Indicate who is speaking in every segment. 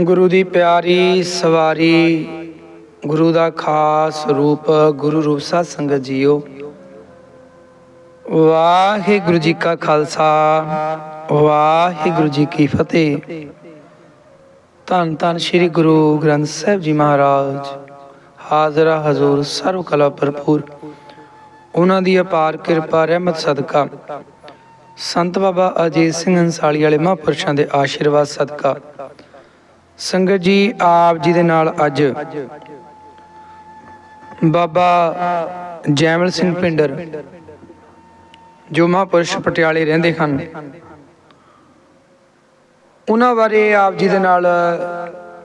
Speaker 1: ਗੁਰੂ ਦੀ ਪਿਆਰੀ ਸਵਾਰੀ, ਗੁਰੂ ਦਾ ਖਾਸ ਰੂਪ, ਗੁਰੂ ਰੂਪ ਸਾਧ ਸੰਗਤ ਜੀਓ। ਵਾਹਿਗੁਰੂ ਜੀ ਕਾ ਖਾਲਸਾ, ਵਾਹਿਗੁਰੂ ਜੀ ਕੀ ਫਤਿਹ। ਧੰਨ ਧੰਨ ਸ੍ਰੀ ਗੁਰੂ ਗ੍ਰੰਥ ਸਾਹਿਬ ਜੀ ਮਹਾਰਾਜ, ਹਾਜ਼ਰਾ ਹਜ਼ੂਰ ਸਰਵ ਕਲਾ ਭਰਪੂਰ। ਉਹਨਾਂ ਦੀ ਅਪਾਰ ਕਿਰਪਾ, ਰਹਿਮਤ, ਸਦਕਾ। ਸੰਤ ਬਾਬਾ ਅਜੀਤ ਸਿੰਘ ਅੰਸਾਲੀ ਵਾਲੇ ਮਹਾਂਪੁਰਸ਼ਾਂ ਦੇ ਆਸ਼ੀਰਵਾਦ, ਸਦਕਾ। ਸੰਗਤ ਜੀ, ਆਪ ਜੀ ਦੇ ਨਾਲ ਅੱਜ ਬਾਬਾ ਜੈਮਲ ਸਿੰਘ ਪਿੰਡਰ, ਜੋ ਮਹਾਂਪੁਰਸ਼ ਪਟਿਆਲੇ ਰਹਿੰਦੇ ਹਨ, ਉਹਨਾਂ ਬਾਰੇ ਆਪ ਜੀ ਦੇ ਨਾਲ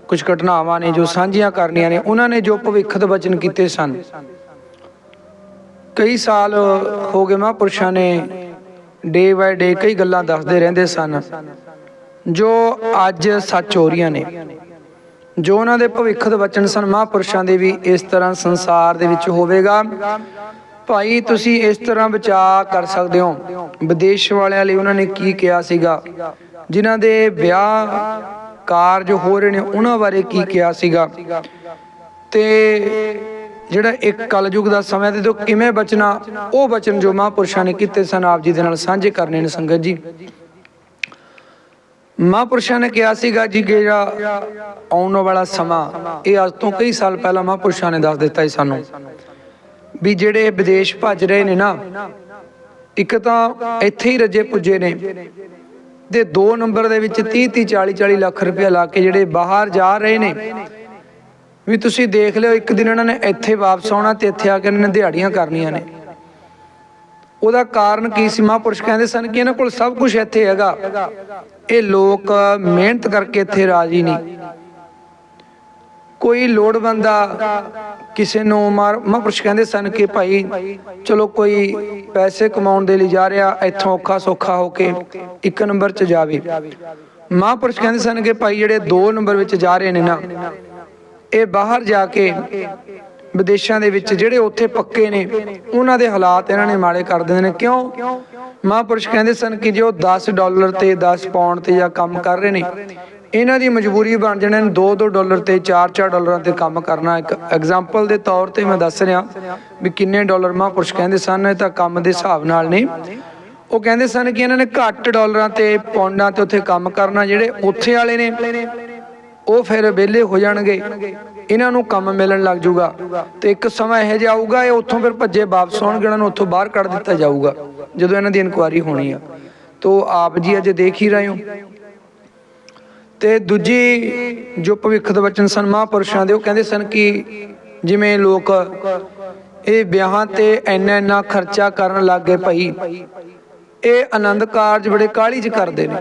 Speaker 1: ਕੁਝ ਘਟਨਾਵਾਂ ਨੇ ਜੋ ਸਾਂਝੀਆਂ ਕਰਨੀਆਂ ਨੇ। ਉਹਨਾਂ ਨੇ ਜੋ ਭਵਿੱਖ ਦੇ ਵਚਨ ਕੀਤੇ ਸਨ। ਕਈ ਸਾਲ ਹੋ ਗਏ ਮਹਾਂਪੁਰਸ਼ਾਂ ਨੇ ਡੇ ਬਾਏ ਡੇ ਕਈ ਗੱਲਾਂ ਦੱਸਦੇ ਰਹਿੰਦੇ ਸਨ। ਜੋ ਅੱਜ ਸੱਚ ਹੋ ਰਹੀਆਂ ਨੇ, ਜੋ ਉਹਨਾਂ ਦੇ ਭਵਿੱਖ ਦੇ ਵਚਨ ਸਨ, ਮਹਾਂਪੁਰਸ਼ਾਂ ਦੇ ਵੀ ਇਸ ਤਰ੍ਹਾਂ ਸੰਸਾਰ ਦੇ ਵਿੱਚ ਹੋਵੇਗਾ। ਭਾਈ, ਤੁਸੀਂ ਇਸ ਤਰ੍ਹਾਂ ਬਚਾ ਕਰ ਸਕਦੇ ਹੋ। ਵਿਦੇਸ਼ ਵਾਲਿਆਂ ਲਈ ਉਹਨਾਂ ਨੇ ਕੀ ਕਿਹਾ ਸੀਗਾ? ਜਿਨ੍ਹਾਂ ਦੇ ਵਿਆਹ ਕਾਰਜ ਹੋ ਰਹੇ ਨੇ, ਉਹਨਾਂ ਬਾਰੇ ਕੀ ਕਿਹਾ ਸੀਗਾ? ਤੇ ਜਿਹੜਾ ਇੱਕ ਕਲਯੁਗ ਦਾ ਸਮਾਂ ਤੇ ਤੋਂ ਕਿਵੇਂ ਬਚਣਾ? ਉਹ ਬਚਨ ਜੋ ਮਹਾਂਪੁਰਸ਼ਾਂ ਨੇ ਕੀਤੇ ਸਨ, ਆਪ ਜੀ ਦੇ ਨਾਲ ਸਾਂਝੇ ਕਰਨੇ ਨੇ ਸੰਗਤ ਜੀ। ਮਹਾਂਪੁਰਸ਼ਾਂ ਨੇ ਕਿਹਾ ਸੀਗਾ ਜੀ ਕਿ ਜਿਹੜਾ ਆਉਣ ਵਾਲਾ ਸਮਾਂ, ਇਹ ਅੱਜ ਤੋਂ ਕਈ ਸਾਲ ਪਹਿਲਾਂ ਮਹਾਂਪੁਰਸ਼ਾਂ ਨੇ ਦੱਸ ਦਿੱਤਾ ਸੀ ਸਾਨੂੰ। ਵੀ ਜਿਹੜੇ ਵਿਦੇਸ਼ ਭੱਜ ਰਹੇ ਨੇ ਨਾ, ਇੱਕ ਤਾਂ ਇੱਥੇ ਹੀ ਰੱਜੇ ਪੁੱਜੇ ਨੇ। ਤੇ 2 ਨੰਬਰ ਦੇ ਵਿੱਚ 30 30 40 40 ਲੱਖ ਰੁਪਏ ਲਾ ਕੇ ਜਿਹੜੇ ਬਾਹਰ ਜਾ ਰਹੇ ਨੇ, ਵੀ ਤੁਸੀਂ ਦੇਖ ਲਿਓ, ਇੱਕ ਦਿਨ ਇਹਨਾਂ ਨੇ ਇੱਥੇ ਵਾਪਸ ਆਉਣਾ ਤੇ ਇੱਥੇ ਆ ਕੇ ਇਹਨਾਂ ਨੇ ਦਿਹਾੜੀਆਂ ਕਰਨੀਆਂ ਨੇ। ਉਹਦਾ ਕਾਰਨ ਕੀ ਸੀ? ਮਹਾਂਪੁਰਸ਼ ਕਹਿੰਦੇ ਸਨ ਕਿ ਇਹਨਾਂ ਕੋਲ ਸਭ ਕੁਝ ਇੱਥੇ ਹੈਗਾ। ਇਹ ਲੋਕ ਮਿਹਨਤ ਕਰਕੇ ਇੱਥੇ ਰਾਜੀ ਨਹੀਂ। ਕੋਈ ਲੋੜਵੰਦਾ ਕਿਸੇ ਨੂੰ ਮਾਰ ਮਹਾਂਪੁਰਸ਼ ਕਹਿੰਦੇ ਸਨ ਕਿ ਭਾਈ, ਚਲੋ ਕੋਈ ਪੈਸੇ ਕਮਾਉਣ ਦੇ ਲਈ ਜਾ ਰਿਹਾ, ਇੱਥੋਂ ਔਖਾ ਸੌਖਾ ਹੋ ਕੇ ਇੱਕ ਨੰਬਰ 'ਚ ਜਾਵੇ। ਮਹਾਂਪੁਰਸ਼ ਕਹਿੰਦੇ ਸਨ ਕਿ ਭਾਈ, ਜਿਹੜੇ 2 ਨੰਬਰ ਵਿੱਚ ਜਾ ਰਹੇ ਨੇ ਨਾ, ਇਹ ਬਾਹਰ ਜਾ ਕੇ ਵਿਦੇਸ਼ਾਂ ਦੇ ਵਿੱਚ ਜਿਹੜੇ ਉੱਥੇ ਪੱਕੇ ਨੇ, ਉਹਨਾਂ ਦੇ ਹਾਲਾਤ ਇਹਨਾਂ ਨੇ ਮਾੜੇ ਕਰ ਦਿੰਦੇ ਨੇ। ਕਿਉਂ? ਮਹਾਂਪੁਰਸ਼ ਕਹਿੰਦੇ ਸਨ ਕਿ ਜੇ ਉਹ 10 ਡਾਲਰ ਤੇ 10 ਪਾਉਂਡ ਤੇ ਜਾਂ ਕੰਮ ਕਰ ਰਹੇ ਨੇ, ਇਹਨਾਂ ਦੀ ਮਜਬੂਰੀ ਬਣ ਜਾਣਾ 2-2 ਡਾਲਰ ਤੇ 4-4 ਡਾਲਰਾਂ ਤੇ ਕੰਮ ਕਰਨਾ। ਇੱਕ ਐਗਜ਼ਾਮਪਲ ਦੇ ਤੌਰ ਤੇ ਮੈਂ ਦੱਸ ਰਿਹਾ ਵੀ ਕਿੰਨੇ ਡਾਲਰ ਮਹਾਂਪੁਰਸ਼ ਕਹਿੰਦੇ ਸਨ, ਇਹ ਤਾਂ ਕੰਮ ਦੇ ਹਿਸਾਬ ਨਾਲ ਨੇ। ਉਹ ਕਹਿੰਦੇ ਸਨ ਕਿ ਇਹਨਾਂ ਨੇ ਘੱਟ ਡਾਲਰਾਂ ਤੇ ਪੌਂਡਾਂ ਤੇ ਉੱਥੇ ਕੰਮ ਕਰਨਾ, ਜਿਹੜੇ ਉੱਥੇ ਵਾਲੇ ਨੇ। ਉਹ ਫਿਰ ਵਿਹਲੇ ਹੋ ਜਾਣਗੇ। ਇਹਨਾਂ ਨੂੰ ਕੰਮ ਮਿਲਣ ਲੱਗ ਜਾਊਗਾ। ਤੇ ਇੱਕ ਸਮਾਂ ਇਹੋ ਜਿਹਾ ਆਊਗਾ, ਇਹ ਉੱਥੋਂ ਫਿਰ ਭੱਜੇ ਵਾਪਸ ਆਉਣਗੇ, ਇਹਨਾਂ ਨੂੰ ਉੱਥੋਂ ਬਾਹਰ ਕੱਢ ਦਿੱਤਾ ਜਾਊਗਾ, ਜਦੋਂ ਇਹਨਾਂ ਦੀ ਇਨਕੁਆਰੀ ਹੋਣੀ ਆ। ਤੋ ਆਪ ਜੀ ਅੱਜ ਦੇਖ ਹੀ ਰਹੇ ਹੋ। ਤੇ ਦੂਜੀ ਜੋ ਭਵਿੱਖ ਦੇ ਵਚਨ ਸਨ ਮਹਾਪੁਰਸ਼ਾਂ ਦੇ, ਉਹ ਕਹਿੰਦੇ ਸਨ ਕਿ ਜਿਵੇਂ ਲੋਕ ਇਹ ਵਿਆਹਾਂ ਤੇ ਇੰਨਾ ਇੰਨਾ ਖਰਚਾ ਕਰਨ ਲੱਗ ਗਏ ਭਾਈ, ਇਹ ਆਨੰਦ ਕਾਰਜ ਬੜੇ ਕਾਹਲੀ ਚ ਕਰਦੇ ਨੇ।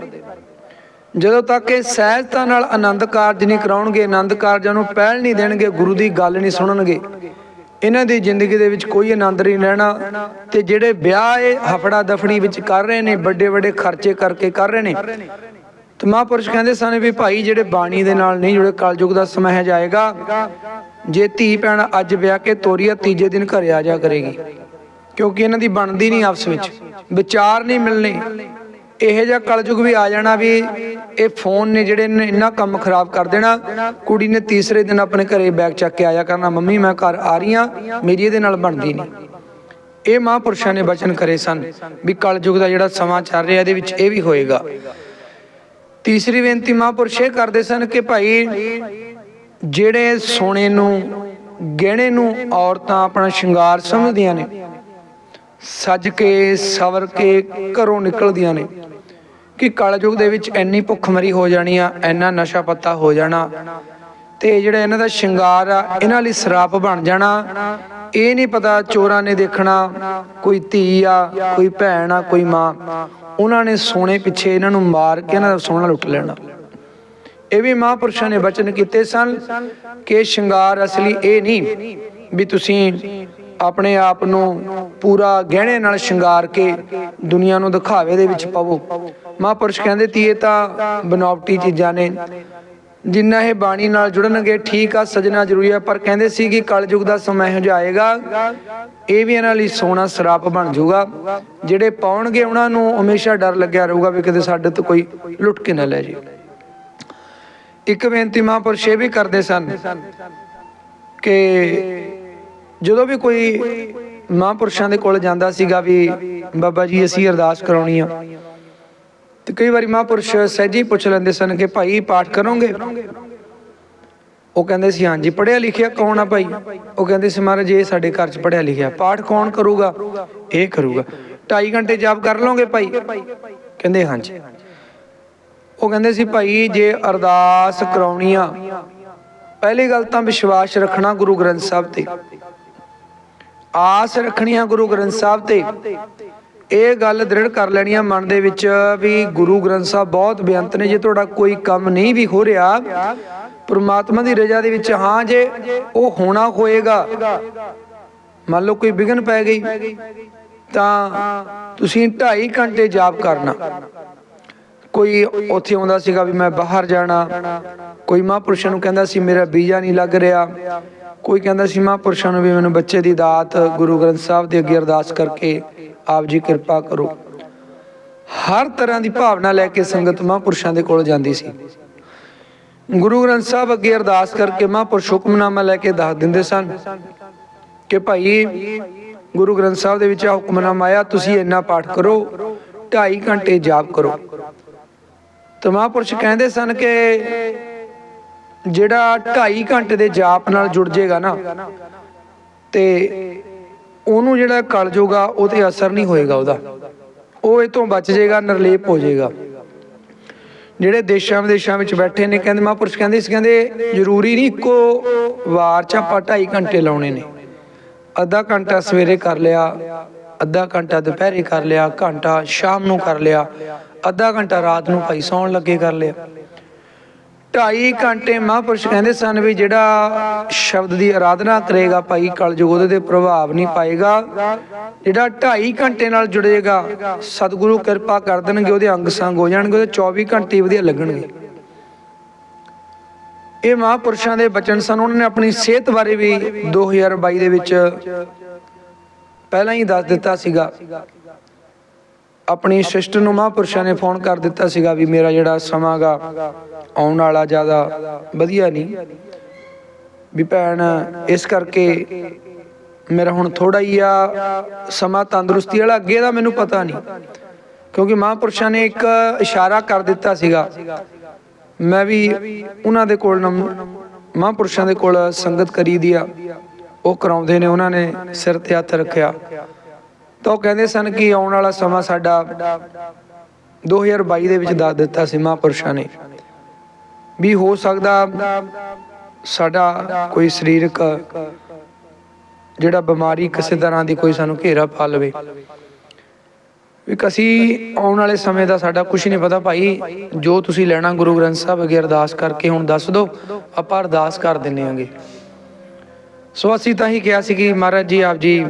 Speaker 1: ਜਦੋਂ ਤੱਕ ਇਹ ਸਹਿਜਤਾ ਨਾਲ ਆਨੰਦ ਕਾਰਜ ਨਹੀਂ ਕਰਾਉਣਗੇ, ਆਨੰਦ ਕਾਰਜਾਂ ਨੂੰ ਪਹਿਲ ਨਹੀਂ ਦੇਣਗੇ, ਗੁਰੂ ਦੀ ਗੱਲ ਨਹੀਂ ਸੁਣਨਗੇ, ਇਹਨਾਂ ਦੀ ਜ਼ਿੰਦਗੀ ਦੇ ਵਿੱਚ ਕੋਈ ਆਨੰਦ ਨਹੀਂ ਰਹਿਣਾ ਤੇ ਜਿਹੜੇ ਵਿਆਹ ਇਹ ਹਫੜਾ ਦਫੜੀ ਵਿੱਚ ਕਰ ਰਹੇ ਨੇ, ਵੱਡੇ ਵੱਡੇ ਖਰਚੇ ਕਰਕੇ ਕਰ ਰਹੇ ਨੇ, ਤੇ ਮਹਾਂਪੁਰਸ਼ ਕਹਿੰਦੇ ਸਨ ਵੀ ਭਾਈ ਜਿਹੜੇ ਬਾਣੀ ਦੇ ਨਾਲ ਨਹੀਂ ਜੁੜੇ, ਕਲਯੁਗ ਦਾ ਸਮਾਂ ਹੈ ਜਾਏਗਾ ਜੇ ਧੀ ਭੈਣ ਅੱਜ ਵਿਆਹ ਕੇ ਤੋਰੀਆ ਤੀਜੇ ਦਿਨ ਘਰੇ ਆ ਜਾ ਕਰੇਗੀ, ਕਿਉਂਕਿ ਇਹਨਾਂ ਦੀ ਬਣਦੀ ਨਹੀਂ ਆਪਸ ਵਿੱਚ, ਵਿਚਾਰ ਨਹੀਂ ਮਿਲਨੇ ਇਹੋ ਜਿਹਾ ਕਲਯੁਗ ਵੀ ਆ ਜਾਣਾ ਵੀ ਇਹ ਫੋਨ ਨੇ ਜਿਹੜੇ ਨੇ ਇੰਨਾ ਕੰਮ ਖਰਾਬ ਕਰ ਦੇਣਾ। ਕੁੜੀ ਨੇ ਤੀਸਰੇ ਦਿਨ ਆਪਣੇ ਘਰੇ ਬੈਗ ਚੱਕ ਕੇ ਆਇਆ ਕਰਨਾ, ਮੰਮੀ, ਮੈਂ ਘਰ ਆ ਰਹੀ ਆ ਮੇਰੀ ਇਹਦੇ ਨਾਲ ਬਣਦੀ ਨਹੀਂ। ਇਹ ਮਹਾਂਪੁਰਸ਼ਾਂ ਨੇ ਬਚਨ ਕਰੇ ਸਨ ਵੀ ਕਲਯੁਗ ਦਾ ਜਿਹੜਾ ਸਮਾਂ ਚੱਲ ਰਿਹਾ, ਇਹਦੇ ਵਿੱਚ ਇਹ ਵੀ ਹੋਏਗਾ। ਤੀਸਰੀ ਬੇਨਤੀ ਮਹਾਂਪੁਰਸ਼ ਇਹ ਕਰਦੇ ਸਨ ਕਿ ਭਾਈ ਜਿਹੜੇ ਸੋਨੇ ਨੂੰ, ਗਹਿਣੇ ਨੂੰ ਔਰਤਾਂ ਆਪਣਾ ਸ਼ਿੰਗਾਰ ਸਮਝਦੀਆਂ ਨੇ ਸੱਜ ਕੇ ਸਵਰ ਕੇ ਘਰੋਂ ਨਿਕਲਦੀਆਂ ਨੇ। ਕਿ ਕਲਯੁਗ ਦੇ ਵਿੱਚ ਇੰਨੀ ਭੁੱਖਮਰੀ ਹੋ ਜਾਣੀ ਆ, ਇੰਨਾ ਨਸ਼ਾ ਪੱਤਾ ਹੋ ਜਾਣਾ, ਤੇ ਜਿਹੜਾ ਇਹਨਾਂ ਦਾ ਸ਼ਿੰਗਾਰ ਆ, ਇਹਨਾਂ ਲਈ ਸਰਾਪ ਬਣ ਜਾਣਾ, ਇਹ ਨਹੀਂ ਪਤਾ ਚੋਰਾਂ ਨੇ ਦੇਖਣਾ ਕੋਈ ਧੀ ਆ, ਕੋਈ ਭੈਣ ਆ, ਕੋਈ ਮਾਂ। ਉਹਨਾਂ ਨੇ ਸੋਨੇ ਪਿੱਛੇ ਇਹਨਾਂ ਨੂੰ ਮਾਰ ਕੇ ਇਹਨਾਂ ਦਾ ਸੋਨਾ ਲੁੱਟ ਲੈਣਾ। ਇਹ ਵੀ ਮਹਾਂਪੁਰਸ਼ਾਂ ਨੇ ਬਚਨ ਕੀਤੇ ਸਨ ਕਿ ਸ਼ਿੰਗਾਰ ਅਸਲੀ ਇਹ ਨਹੀਂ ਵੀ ਤੁਸੀਂ ਆਪਣੇ ਆਪ ਨੂੰ ਪੂਰਾ ਗਹਿਣੇ ਨਾਲ ਸ਼ਿੰਗਾਰ ਕੇ ਦੁਨੀਆ ਨੂੰ ਦਿਖਾਵੇ ਦੇ ਵਿੱਚ ਪਾਵੋ। ਮਹਾਂਪੁਰਸ਼ ਕਹਿੰਦੇ ਤੀ ਇਹ ਤਾਂ ਬਨਾਵਟੀ ਚੀਜ਼ਾਂ ਨੇ। ਜਿੰਨਾ ਇਹ ਬਾਣੀ ਨਾਲ ਜੁੜਨਗੇ, ਠੀਕ ਆ, ਸਜਣਾ ਜ਼ਰੂਰੀ ਆ। ਪਰ ਕਹਿੰਦੇ ਸੀ ਕਿ ਕਲਯੁਗ ਦਾ ਸਮਾਂ ਇਹੋ ਜਿਹਾ ਇਹ ਵੀ ਇਹਨਾਂ ਲਈ ਸੋਨਾ ਸਰਾਪ ਬਣ ਜਾਊਗਾ। ਜਿਹੜੇ ਪਾਉਣਗੇ ਉਹਨਾਂ ਨੂੰ ਹਮੇਸ਼ਾ ਡਰ ਲੱਗਿਆ ਰਹੂਗਾ ਵੀ ਕਿਤੇ ਸਾਡੇ ਤੋਂ ਕੋਈ ਲੁੱਟ ਕੇ ਨਾ ਲੈ ਜੇ। ਇੱਕ ਬੇਨਤੀ ਮਹਾਂਪੁਰਸ਼ ਇਹ ਵੀ ਕਰਦੇ ਸਨ ਕਿ ਜਦੋਂ ਵੀ ਕੋਈ ਮਹਾਂਪੁਰਸ਼ਾਂ ਦੇ ਕੋਲ ਜਾਂਦਾ ਸੀਗਾ ਵੀ ਬਾਬਾ ਜੀ, ਅਸੀਂ ਅਰਦਾਸ ਕਰਾਉਣੀ ਆ। ਤੇ ਕਈ ਵਾਰੀ ਮਹਾਂਪੁਰਸ਼ ਸਹਿਜੀ ਪੁੱਛ ਲੈਂਦੇ ਸਨ ਕਿ ਭਾਈ, ਪਾਠ ਕਰੋਗੇ? ਉਹ ਕਹਿੰਦੇ ਸੀ, ਹਾਂਜੀ ਪੜਿਆ ਲਿਖਿਆ ਕੌਣ ਆ ਭਾਈ? ਉਹ ਕਹਿੰਦੇ ਸੀ, ਮਹਾਰਾਜ, ਇਹ ਸਾਡੇ ਘਰ 'ਚ ਪੜਿਆ ਲਿਖਿਆ। ਪਾਠ ਕੌਣ ਕਰੂਗਾ? ਇਹ ਕਰੂਗਾ। 2.5 ਘੰਟੇ ਜਾਪ ਕਰ ਲਓਗੇ ਭਾਈ? ਕਹਿੰਦੇ, ਹਾਂਜੀ। ਉਹ ਕਹਿੰਦੇ ਸੀ, ਭਾਈ, ਜੇ ਅਰਦਾਸ ਕਰਾਉਣੀ ਆ, ਪਹਿਲੀ ਗੱਲ ਤਾਂ ਵਿਸ਼ਵਾਸ ਰੱਖਣਾ ਗੁਰੂ ਗ੍ਰੰਥ ਸਾਹਿਬ ਤੇ। ਆਸ ਰੱਖਣੀ ਆ ਗੁਰੂ ਗ੍ਰੰਥ ਸਾਹਿਬ ਤੇ। ਇਹ ਗੱਲ ਦ੍ਰਿੜ ਕਰ ਲੈਣੀ ਆ ਮਨ ਦੇ ਵਿੱਚ ਵੀ ਗੁਰੂ ਗ੍ਰੰਥ ਸਾਹਿਬ ਬਹੁਤ ਬੇਅੰਤ ਨੇ। ਜੇ ਤੁਹਾਡਾ ਕੋਈ ਕੰਮ ਨਹੀਂ ਵੀ ਹੋ ਰਿਹਾ, ਪ੍ਰਮਾਤਮਾ ਦੀ ਰਜ਼ਾ ਦੇ ਵਿੱਚ ਹਾਂ ਜੇ ਉਹ ਹੋਣਾ ਹੋਏਗਾ। ਮੰਨ ਲਓ ਕੋਈ ਵਿਗਨ ਪੈ ਗਈ, ਤਾਂ ਤੁਸੀਂ 2.5 ਘੰਟੇ ਜਾਪ ਕਰਨਾ। ਕੋਈ ਉੱਥੇ ਆਉਂਦਾ ਸੀਗਾ ਵੀ ਮੈਂ ਬਾਹਰ ਜਾਣਾ। ਕੋਈ ਮਹਾਂਪੁਰਸ਼ਾਂ ਨੂੰ ਕਹਿੰਦਾ ਸੀ, ਮੇਰਾ ਵੀਜ਼ਾ ਨਹੀਂ ਲੱਗ ਰਿਹਾ। ਕੋਈ ਕਹਿੰਦਾ ਸੀ ਮਹਾਂਪੁਰਸ਼ਾਂ ਨੂੰ ਵੀ ਮੈਨੂੰ ਬੱਚੇ ਦੀ ਦਾਤ ਗੁਰੂ ਗ੍ਰੰਥ ਸਾਹਿਬ ਦੇ ਅੱਗੇ ਅਰਦਾਸ ਕਰਕੇ ਆਪ ਜੀ ਕਿਰਪਾ ਕਰੋ। ਹਰ ਤਰ੍ਹਾਂ ਦੀ ਭਾਵਨਾ ਲੈ ਕੇ ਸੰਗਤ ਮਹਾਂਪੁਰਸ਼ਾਂ ਦੇ ਕੋਲ ਜਾਂਦੀ ਸੀ। ਗੁਰੂ ਗ੍ਰੰਥ ਸਾਹਿਬ ਅੱਗੇ ਅਰਦਾਸ ਕਰਕੇ ਮਹਾਂਪੁਰਸ਼ ਹੁਕਮਨਾਮਾ ਲੈ ਕੇ ਦੱਸ ਦਿੰਦੇ ਸਨ ਕਿ ਭਾਈ, ਗੁਰੂ ਗ੍ਰੰਥ ਸਾਹਿਬ ਦੇ ਵਿੱਚ ਆ ਹੁਕਮਨਾਮਾ ਆਇਆ, ਤੁਸੀਂ ਇੰਨਾ ਪਾਠ ਕਰੋ 2.5 ਘੰਟੇ ਜਾਪ ਕਰੋ। ਤੇ ਮਹਾਂਪੁਰਸ਼ ਕਹਿੰਦੇ ਸਨ ਕਿ ਜਿਹੜਾ 2.5 ਘੰਟੇ ਦੇ ਜਾਪ ਨਾਲ ਜੁੜ ਜਾਏਗਾ ਨਾ, ਤੇ ਉਹਨੂੰ ਜਿਹੜਾ ਕਲ ਉਹ ਤੇ ਅਸਰ ਨਹੀਂ ਹੋਏਗਾ ਉਹਦਾ। ਉਹ ਇਹ ਤੋਂ ਬਚ ਜਾਏਗਾ ਨਿਰਲੇਪ ਹੋ ਜਾਏਗਾ ਜਿਹੜੇ ਦੇਸ਼ਾਂ ਵਿਦੇਸ਼ਾਂ ਵਿੱਚ ਬੈਠੇ ਨੇ, ਕਹਿੰਦੇ ਮਹਾਂਪੁਰਸ਼ ਕਹਿੰਦੇ ਸੀ, ਕਹਿੰਦੇ ਜ਼ਰੂਰੀ ਨਹੀਂ ਇੱਕੋ ਵਾਰ ਚ ਆਪਾਂ 2.5 ਘੰਟੇ ਲਾਉਣੇ ਨੇ। ਅੱਧਾ ਘੰਟਾ ਸਵੇਰੇ ਕਰ ਲਿਆ, ਅੱਧਾ ਘੰਟਾ ਦੁਪਹਿਰੇ ਕਰ ਲਿਆ, ਘੰਟਾ ਸ਼ਾਮ ਨੂੰ ਕਰ ਲਿਆ, ਅੱਧਾ ਘੰਟਾ ਰਾਤ ਨੂੰ ਭਾਈ ਸੌਣ ਲੱਗੇ ਕਰ ਲਿਆ। ਢਾਈ ਘੰਟੇ ਮਹਾਂਪੁਰਸ਼ ਕਹਿੰਦੇ ਸਨ ਵੀ ਜਿਹੜਾ ਸ਼ਬਦ ਦੀ ਆਰਾਧਨਾ ਕਰੇਗਾ ਭਾਈ ਕਲਯੁਗ, ਉਹਦੇ ਤੇ ਪ੍ਰਭਾਵ ਨਹੀਂ ਪਾਏਗਾ। ਜਿਹੜਾ ਢਾਈ ਘੰਟੇ ਨਾਲ ਜੁੜੇਗਾ, ਸਤਿਗੁਰੂ ਕਿਰਪਾ ਕਰ ਦੇਣਗੇ, ਉਹਦੇ ਅੰਗ ਸੰਗ ਹੋ ਜਾਣਗੇ, ਉਹਦੇ 24 ਘੰਟੇ ਵਧੀਆ ਲੱਗਣਗੇ। ਇਹ ਮਹਾਂਪੁਰਸ਼ਾਂ ਦੇ ਬਚਨ ਸਨ। ਉਹਨਾਂ ਨੇ ਆਪਣੀ ਸਿਹਤ ਬਾਰੇ ਵੀ 2022 ਦੇ ਵਿੱਚ ਪਹਿਲਾਂ ਹੀ ਦੱਸ ਦਿੱਤਾ ਸੀਗਾ। ਆਪਣੀ ਸਿਸਟਰ ਨੂੰ ਮਹਾਂਪੁਰਸ਼ਾਂ ਨੇ ਫੋਨ ਕਰ ਦਿੱਤਾ ਸੀਗਾ ਵੀ ਮੇਰਾ ਜਿਹੜਾ ਸਮਾਂਗਾ ਆਉਣ ਵਾਲਾ ਜ਼ਿਆਦਾ ਵਧੀਆ ਨਹੀਂ। ਵੀ ਭੈਣ, ਇਸ ਕਰਕੇ ਮੇਰਾ ਹੁਣ ਥੋੜਾ ਹੀ ਆ ਸਮਾਂ ਤੰਦਰੁਸਤੀ ਵਾਲਾ, ਅੱਗੇ ਦਾ ਮੈਨੂੰ ਪਤਾ ਨਹੀਂ। ਕਿਉਂਕਿ ਮਹਾਂਪੁਰਸ਼ਾਂ ਨੇ ਇੱਕ ਇਸ਼ਾਰਾ ਕਰ ਦਿੱਤਾ ਸੀਗਾ। ਮੈਂ ਵੀ ਉਹਨਾਂ ਦੇ ਕੋਲ ਮਹਾਂਪੁਰਸ਼ਾਂ ਦੇ ਕੋਲ ਸੰਗਤ ਕਰੀ ਦੀ ਆ। ਉਹ ਕਰਾਉਂਦੇ ਨੇ, ਉਹਨਾਂ ਨੇ ਸਿਰ ਤੇ ਹੱਥ ਰੱਖਿਆ। ਤਾਂ ਉਹ ਕਹਿੰਦੇ ਸਨ ਕਿ ਆਉਣ ਵਾਲਾ ਸਮਾਂ ਸਾਡਾ 2022 ਦੇ ਵਿੱਚ ਦੱਸ ਦਿੱਤਾ ਸੀ ਮਹਾਂਪੁਰਸ਼ਾਂ ਨੇ ਵੀ ਹੋ ਸਕਦਾ ਸਾਡਾ ਕੋਈ ਸਰੀਰਕ ਜਿਹੜਾ ਬਿਮਾਰੀ ਕਿਸੇ ਤਰ੍ਹਾਂ ਦੀ ਕੋਈ ਸਾਨੂੰ ਘੇਰਾ ਪਾ ਲਵੇ। ਵੀ ਅਸੀਂ ਆਉਣ ਵਾਲੇ ਸਮੇਂ ਦਾ ਸਾਡਾ ਕੁਝ ਨਹੀਂ ਪਤਾ ਭਾਈ, ਜੋ ਤੁਸੀਂ ਲੈਣਾ ਗੁਰੂ ਗ੍ਰੰਥ ਸਾਹਿਬ ਅੱਗੇ ਅਰਦਾਸ ਕਰਕੇ ਹੁਣ ਦੱਸ ਦਿਓ, ਆਪਾਂ ਅਰਦਾਸ ਕਰ ਦਿੰਨੇ ਆਂਗੇ ਸੋ ਅਸੀਂ ਤਾਂ ਹੀ ਕਿਹਾ ਸੀ ਕਿ ਮਹਾਰਾਜ ਜੀ, ਆਪ ਜੀ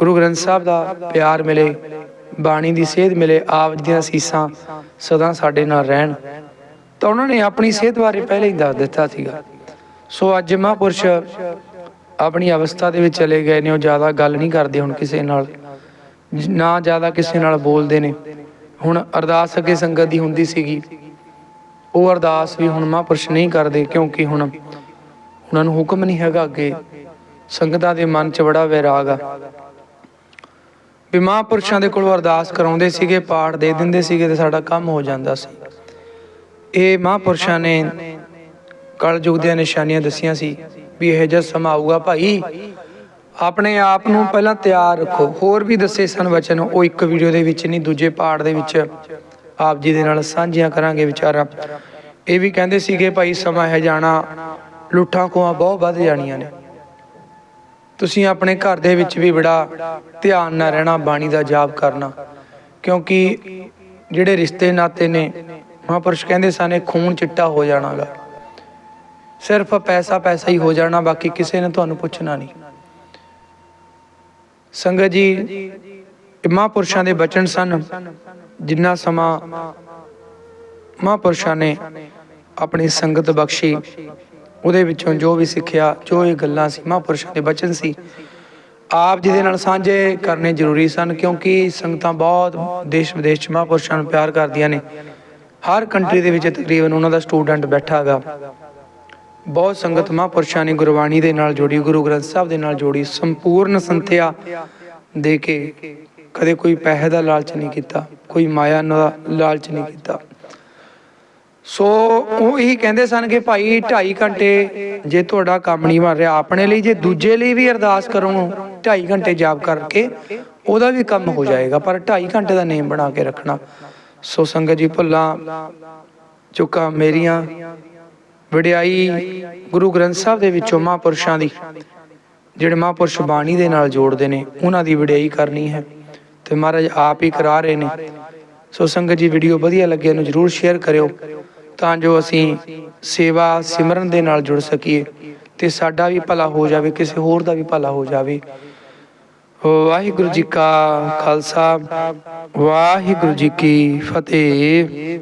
Speaker 1: ਗੁਰੂ ਗ੍ਰੰਥ ਸਾਹਿਬ ਦਾ ਪਿਆਰ ਮਿਲੇ, ਬਾਣੀ ਦੀ ਸੇਧ ਮਿਲੇ, ਆਪ ਜੀ ਦੀਆਂ ਸੀਸਾਂ ਸਦਾ ਸਾਡੇ ਨਾਲ ਰਹਿਣ। ਤਾਂ ਉਹਨਾਂ ਨੇ ਆਪਣੀ ਸਿਹਤ ਬਾਰੇ ਪਹਿਲੇ ਹੀ ਦੱਸ ਦਿੱਤਾ ਸੀਗਾ। ਸੋ ਅੱਜ ਮਹਾਂਪੁਰਸ਼ ਆਪਣੀ ਅਵਸਥਾ ਦੇ ਵਿੱਚ ਚਲੇ ਗਏ ਨੇ, ਉਹ ਜ਼ਿਆਦਾ ਗੱਲ ਨਹੀਂ ਕਰਦੇ ਹੁਣ ਕਿਸੇ ਨਾਲ, ਨਾ ਜ਼ਿਆਦਾ ਕਿਸੇ ਨਾਲ ਬੋਲਦੇ ਨੇ। ਹੁਣ ਅਰਦਾਸ ਅੱਗੇ ਸੰਗਤ ਦੀ ਹੁੰਦੀ ਸੀਗੀ। ਉਹ ਅਰਦਾਸ ਵੀ ਹੁਣ ਮਹਾਂਪੁਰਸ਼ ਨਹੀਂ ਕਰਦੇ, ਕਿਉਂਕਿ ਹੁਣ ਉਹਨਾਂ ਨੂੰ ਹੁਕਮ ਨਹੀਂ ਹੈਗਾ ਅੱਗੇ। ਸੰਗਤਾਂ ਦੇ ਮਨ 'ਚ ਬੜਾ ਵੈਰਾਗ ਆ। ਵੀ ਮਹਾਂਪੁਰਸ਼ਾਂ ਦੇ ਕੋਲੋਂ ਅਰਦਾਸ ਕਰਾਉਂਦੇ ਸੀਗੇ, ਪਾਠ ਦੇ ਦਿੰਦੇ ਸੀਗੇ ਤੇ ਸਾਡਾ ਕੰਮ ਹੋ ਜਾਂਦਾ ਸੀ। ਇਹ ਮਹਾਂਪੁਰਸ਼ਾਂ ਨੇ ਕਲਯੁਗ ਦੀਆਂ ਨਿਸ਼ਾਨੀਆਂ ਦੱਸੀਆਂ ਸੀ ਵੀ ਇਹ ਜਿਹਾ ਸਮਾਂ ਆਊਗਾ ਭਾਈ। ਆਪਣੇ ਆਪ ਨੂੰ ਪਹਿਲਾਂ ਤਿਆਰ ਰੱਖੋ। ਹੋਰ ਵੀ ਦੱਸੇ ਸਨ ਵਚਨ, ਉਹ ਇੱਕ ਵੀਡੀਓ ਦੇ ਵਿੱਚ ਨਹੀਂ, ਦੂਜੇ ਪਾਠ ਦੇ ਵਿੱਚ ਆਪ ਜੀ ਦੇ ਨਾਲ ਸਾਂਝੀਆਂ ਕਰਾਂਗੇ ਵਿਚਾਰਾ। ਇਹ ਵੀ ਕਹਿੰਦੇ ਸੀਗੇ, ਭਾਈ ਸਮਾਂ ਹੈ ਜਾਣਾ ਲੁੱਠਾਂ ਖੋਹਾਂ ਬਹੁਤ ਵੱਧ ਜਾਣੀਆਂ ਨੇ। ਤੁਸੀਂ ਆਪਣੇ ਘਰ ਦੇ ਵਿੱਚ ਵੀ ਬੜਾ ਧਿਆਨ ਨਾਲ ਰਹਿਣਾ, ਬਾਣੀ ਦਾ ਜਾਪ ਕਰਨਾ। ਕਿਉਂਕਿ ਜਿਹੜੇ ਰਿਸ਼ਤੇ ਨਾਤੇ ਨੇ, ਮਹਾਂਪੁਰਸ਼ ਕਹਿੰਦੇ ਸਨ, ਇਹ ਖੂਨ ਚਿੱਟਾ ਹੋ ਜਾਣਾਗਾ। ਸਿਰਫ ਪੈਸਾ ਪੈਸਾ ਹੀ ਹੋ ਜਾਣਾ, ਬਾਕੀ ਕਿਸੇ ਨੇ ਤੁਹਾਨੂੰ ਪੁੱਛਣਾ ਨਹੀਂ। ਸੰਗਤ ਜੀ, ਇਹ ਮਹਾਂਪੁਰਸ਼ਾਂ ਦੇ ਬਚਨ ਸਨ, ਜਿੰਨਾ ਸਮਾਂ ਮਹਾਂਪੁਰਸ਼ਾਂ ਨੇ ਆਪਣੀ ਸੰਗਤ ਬਖਸ਼ੀ। ਉਹਦੇ ਵਿੱਚੋਂ ਜੋ ਵੀ ਸਿੱਖਿਆ, ਜੋ ਇਹ ਗੱਲਾਂ ਸੀ, ਮਹਾਂਪੁਰਸ਼ਾਂ ਦੇ ਬਚਨ ਸੀ, ਆਪ ਜੀ ਦੇ ਨਾਲ ਸਾਂਝੇ ਕਰਨੇ ਜ਼ਰੂਰੀ ਸਨ, ਕਿਉਂਕਿ ਸੰਗਤਾਂ ਬਹੁਤ ਦੇਸ਼ ਵਿਦੇਸ਼ ਚ ਮਹਾਂਪੁਰਸ਼ਾਂ ਨੂੰ ਪਿਆਰ ਕਰਦੀਆਂ ਨੇ। ਹਰ ਕੰਟਰੀ ਦੇ ਵਿੱਚ ਤਕਰੀਬਨ ਉਹਨਾਂ ਦਾ ਸਟੂਡੈਂਟ ਬੈਠਾ ਹੈਗਾ ਬਹੁਤ ਸੰਗਤ ਮਹਾਂਪੁਰਸ਼ਾਂ ਨੇ ਗੁਰਬਾਣੀ ਦੇ ਨਾਲ ਜੋੜੀ, ਗੁਰੂ ਗ੍ਰੰਥ ਸਾਹਿਬ ਦੇ ਨਾਲ ਜੋੜੀ, ਸੰਪੂਰਨ ਸੰਥਿਆ ਦੇ ਕੇ ਕਦੇ ਕੋਈ ਪੈਸੇ ਦਾ ਲਾਲਚ ਨਹੀਂ ਕੀਤਾ, ਕੋਈ ਮਾਇਆ ਦਾ ਲਾਲਚ ਨਹੀਂ ਕੀਤਾ। ਸੋ ਉਹ ਇਹੀ ਕਹਿੰਦੇ ਸਨ ਕਿ ਭਾਈ 2.5 ਘੰਟੇ ਜੇ ਤੁਹਾਡਾ ਕੰਮ ਨਹੀਂ ਬਣ ਰਿਹਾ, ਆਪਣੇ ਲਈ ਜੇ ਦੂਜੇ ਲਈ ਵੀ ਅਰਦਾਸ ਕਰੋ 2.5 ਘੰਟੇ ਜਾਪ ਕਰਕੇ ਉਹਦਾ ਵੀ ਕੰਮ ਹੋ ਜਾਏਗਾ, ਪਰ 2.5 ਘੰਟੇ ਦਾ ਨੇਮ ਬਣਾ ਕੇ ਰੱਖਣਾ। ਸੋ ਸੰਗਤ ਜੀ ਭੁੱਲਾਂ ਚੁੱਕਾ ਮੇਰੀਆਂ ਵਡਿਆਈ ਗੁਰੂ ਗ੍ਰੰਥ ਸਾਹਿਬ ਦੇ ਵਿੱਚੋਂ ਮਹਾਂਪੁਰਸ਼ਾਂ ਦੀ, ਜਿਹੜੇ ਮਹਾਂਪੁਰਸ਼ ਬਾਣੀ ਦੇ ਨਾਲ ਜੋੜਦੇ ਨੇ, ਉਹਨਾਂ ਦੀ ਵਡਿਆਈ ਕਰਨੀ ਹੈ ਤੇ ਮਹਾਰਾਜ ਆਪ ਹੀ ਕਰਾ ਰਹੇ ਨੇ। ਸੋ ਸੰਗਤ ਜੀ ਵੀਡੀਓ ਵਧੀਆ ਲੱਗਿਆ ਨੂੰ ਜਰੂਰ ਸ਼ੇਅਰ ਕਰਿਓ। ਤਾਂ ਜੋ ਅਸੀਂ ਸੇਵਾ ਸਿਮਰਨ ਦੇ ਨਾਲ ਜੁੜ ਸਕੀਏ ਤੇ ਸਾਡਾ ਵੀ ਭਲਾ ਹੋ ਜਾਵੇ, ਕਿਸੇ ਹੋਰ ਦਾ ਵੀ ਭਲਾ ਹੋ ਜਾਵੇ। ਵਾਹਿਗੁਰੂ ਜੀ ਕਾ ਖਾਲਸਾ, ਵਾਹਿਗੁਰੂ ਜੀ ਕੀ ਫਤਿਹ।